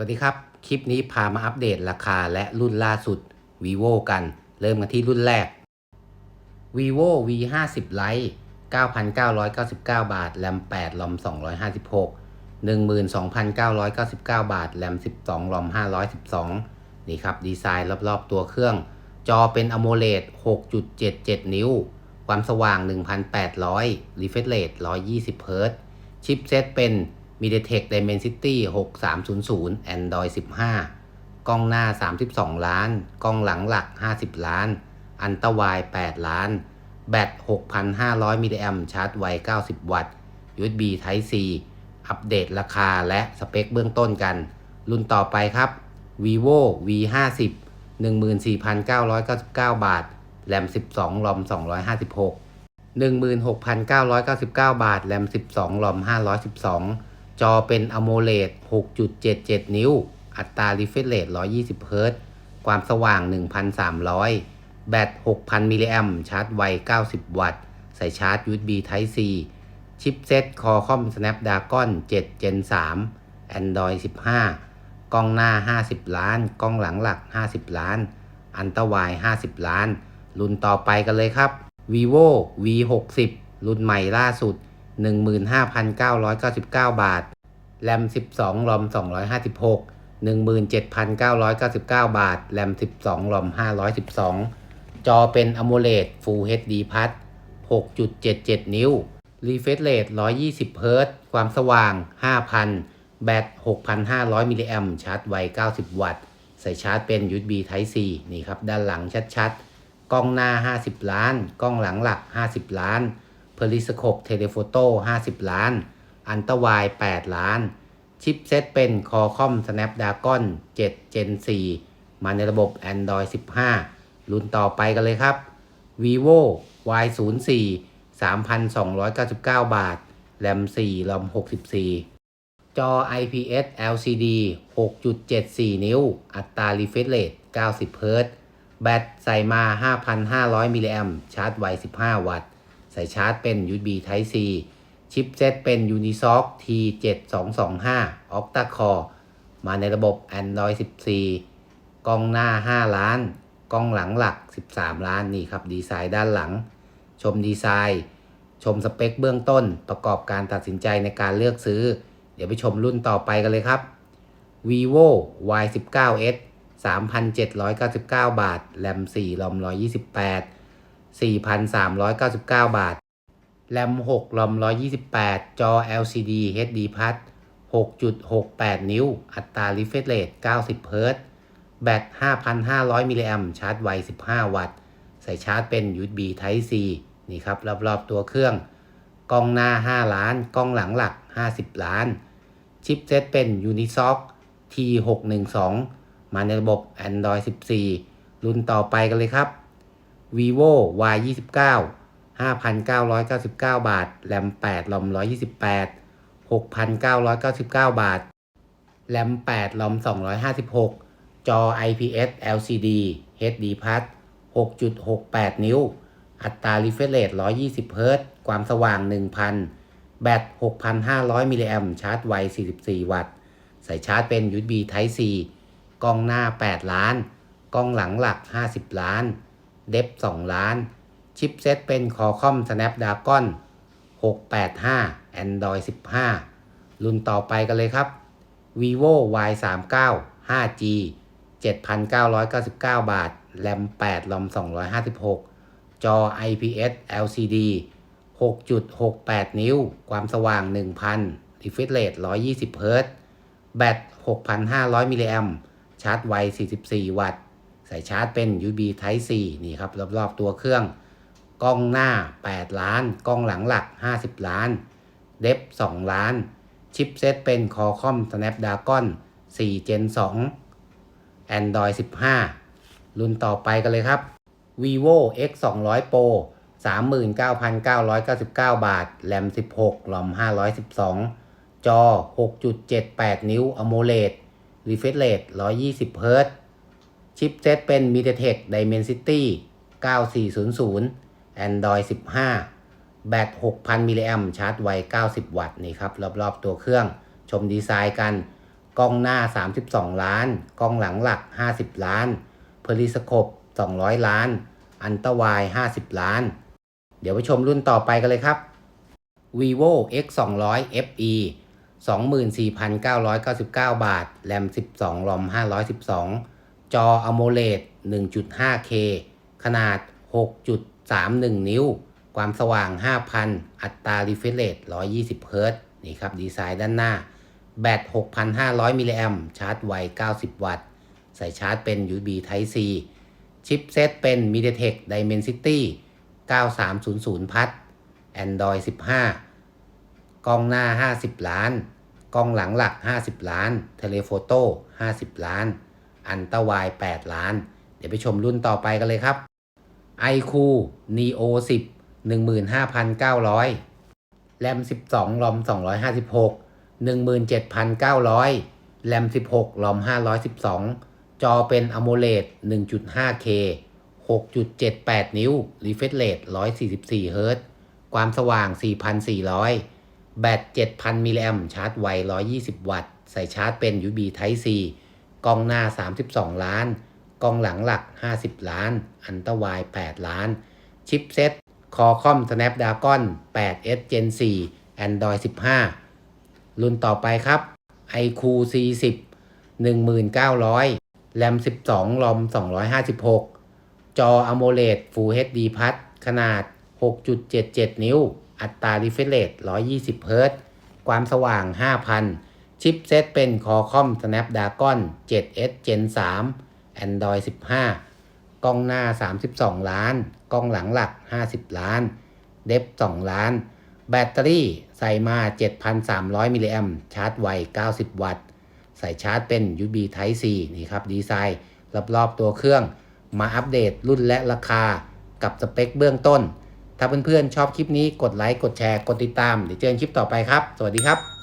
สวัสดีครับ คลิปนี้พามาอัปเดตราคาและรุ่นล่าสุด vivo กัน เริ่มกันที่รุ่นแรก vivo v 5 0 lite 9,999 บาท แรม 8 ลอม 256 12,999 บาท แรม 12 ลอม 512 นี่ครับ ดีไซน์รอบๆตัวเครื่อง จอเป็น AMOLED 6.77 นิ้ว ความสว่าง 1,800 refresh rate 120 Hz ชิปเซตเป็น MediaTek Dimensity 6300 Android 15 กล้องหน้า 32 ล้าน กล้องหลังหลัก 50 ล้าน อันตวาย 8 ล้าน แบต 6,500 มิลลิแอมชาร์จไว 90 วัตต์ USB Type C อัปเดตราคาและสเปคเบื้องต้นกัน รุ่นต่อไปครับ vivo v 5 0 14,999 บาท แรม 12ลอม 256 16,999 บาท แรม 12ลอม 512 จอเป็น AMOLED 6.77 นิ้ว อัตรา refresh rate 120 Hz ความสว่าง 1,300 แบต 6,000 มิลลิแอมชาร์จไว 90 วัตต์ ใส่ชาร์จ USB Type C ชิปเซ็ต Qualcomm Snapdragon 7 Gen 3 Android 15 กล้องหน้า 50 ล้าน กล้องหลังหลัก 50 ล้าน อันตวาย 50 ล้าน รุ่นต่อไปกันเลยครับ vivo v 6 0รุ่นใหม่ล่าสุด 15,999 บาท แรม 12ลอม 256 17,999 บาท แรม 12ลอม 512 จอเป็น AMOLED Full HD Plus 6.77 นิ้ว Refresh Rate 120 Hz ความสว่าง 5,000 แบต 6,500 มิลลิแอมชาร์จไว 90 วัตต์ ใส่ชาร์จเป็น USB Type C นี่ครับ ด้านหลังชัดๆ กล้องหน้า 50 ล้าน กล้องหลังหลัก 50 ล้าน เพลิสโคปเทเลโฟโต้ 50 ล้าน อันตวาย8ล้าน ชิปเซตเป็น Qualcomm Snapdragon 7 Gen 4 มาในระบบ Android 15 รุ่นต่อไปกันเลยครับ vivo y 0 4 3,299 บาท แรม4ลอม 64 จอ IPS LCD 6.74 นิ้ว อัตรา refresh rate 90 Hz แบตใส่มา 5,500 มิลลิแอมชาร์จไว 15 วัตต์ ใส่ชาร์จเป็น USB Type C ชิปเซตเป็น Unisoc T7225 Octa Core มาในระบบ Android 14 กล้องหน้า 5 ล้าน กล้องหลังหลัก 13 ล้านนี่ครับ ดีไซน์ด้านหลัง ชมดีไซน์ ชมสเปคเบื้องต้น ประกอบการตัดสินใจในการเลือกซื้อ เดี๋ยวไปชมรุ่นต่อไปกันเลยครับ vivo y 1 9 s 3,799 บาท แรม4ลอม128 4,399 บาท แรม6ลอม128 จอ LCD HD Plus 6.68 นิ้ว อัตรา refresh rate 90 Hz แบต 5,500 มิลลิแอมชาร์จไว 15 วัตต์ ใส่ชาร์จเป็น USB Type C นี่ครับ รอบๆตัวเครื่อง กล้องหน้า 5 ล้าน กล้องหลังหลัก 50 ล้าน ชิปเซตเป็น Unisoc T612 มาในระบบ Android 14 รุ่นต่อไปกันเลยครับ vivo y 29 5,999 บาท แรม 8 ลอม 128 6,999 บาท แรม 8 ลอม 256 จอ IPS LCD HD Plus 6.68 นิ้ว อัตรา refresh rate 120 เฮิร์ตความสว่าง 1,000 แบต 6,500 มิลลิแอมชาร์จไว 44 วัตต์ใส่ชาร์จเป็น USB Type C กล้องหน้า 8 ล้าน กล้องหลังหลัก 50 ล้าน เดฟ2ล้าน ชิปเซตเป็น Qualcomm Snapdragon 685 Android 15 รุ่นต่อไปกันเลยครับ vivo y 3 9 5G 7,999 บาท แรม 8 ลอม 256 จอ IPS LCD 6.68 นิ้ว ความสว่าง 1,000 refresh rate 120 Hz แบต 6,500 มิลลิแอมชาร์จไว 44 วัตต์ใส่ชาร์จเป็น USB Type C นี่ครับ รอบ ๆ ตัวเครื่อง กล้องหน้า 8 ล้าน กล้องหลังหลัก 50 ล้าน เดฟ2ล้าน ชิปเซตเป็น Qualcomm Snapdragon 4 Gen 2 Android 15 รุ่นต่อไปกันเลยครับ vivo x 2 0 0 pro 39,999 บาท แรม 16 หลอม 512 จอ 6.78 นิ้ว AMOLED refresh rate 120 Hz ชิปเซตเป็น MediaTek Dimensity 9400 Android 15 แบต 6,000 มิลลิแอมชาร์จไว 90 วัตต์นี่ครับ รอบ ๆ ตัวเครื่องชมดีไซน์กัน กล้องหน้า 32 ล้าน กล้องหลังหลัก 50 ล้านเพลิสโคป200 ล้าน อันตวาย 50 ล้าน เดี๋ยวไปชมรุ่นต่อไปกันเลยครับ vivo x 2 0 0 fe 24,999 บาท แรม 12 รอม 512 จอ AMOLED 1.5K ขนาด 3 1 นิ้ว ความสว่าง 5,000 อัตรา refresh rate 120เฮิรตซ์นี่ครับ ดีไซน์ด้านหน้า แบต 6,500 มิลลิแอมชาร์จไว 90 วัตต์ ใส่ชาร์จเป็น USB Type C ชิปเซตเป็น MediaTek Dimensity 9300 พัท Android 15 กล้องหน้า 50 ล้าน กล้องหลังหลัก 50 ล้าน เทเลโฟโต้ 50 ล้าน อันตวาย 8 ล้าน เดี๋ยวไปชมรุ่นต่อไปกันเลยครับ iQ Neo 10 15,900แรม12รอม256 17,900แรม16รอม512 จอเป็น AMOLED 1.5K 6.78 นิ้ว refresh rate 144เฮิรตซ์ความสว่าง 4,400 แบต 7,000 มิลลิแอมชาร์จไว 120 วัตต์ ใส่ชาร์จเป็น USB Type C กล้องหน้า 32 ล้าน กองหลังหลัก 50 ล้าน อันตวาย 8 ล้าน ชิปเซ็ตคอคอม Snapdragon 8S Gen 4 Android 15 รุ่นต่อไปครับ iQ 40 1900 แรม 12 ลอม 256 จอ AMOLED Full HD Plus ขนาด 6.77 นิ้ว อัตรา refresh rate 120 h z ความสว่าง 5,000 ชิปเซตเป็น Qualcomm Snapdragon 7S Gen 3 Android 15 กล้องหน้า 32 ล้าน กล้องหลังหลัก 50 ล้าน เดฟ2ล้าน แบตเตอรี่ใส่มา 7,300 มิลลิแอมชาร์จไว 90 วัตต์ ใส่ชาร์จเป็น USB Type C นี่ครับ ดีไซน์รอบๆตัวเครื่อง มาอัปเดตรุ่นและราคากับสเปคเบื้องต้น ถ้าเพื่อนๆชอบคลิปนี้กดไลค์ กดแชร์ กดติดตาม เดี๋ยวเจอกันคลิปต่อไปครับ สวัสดีครับ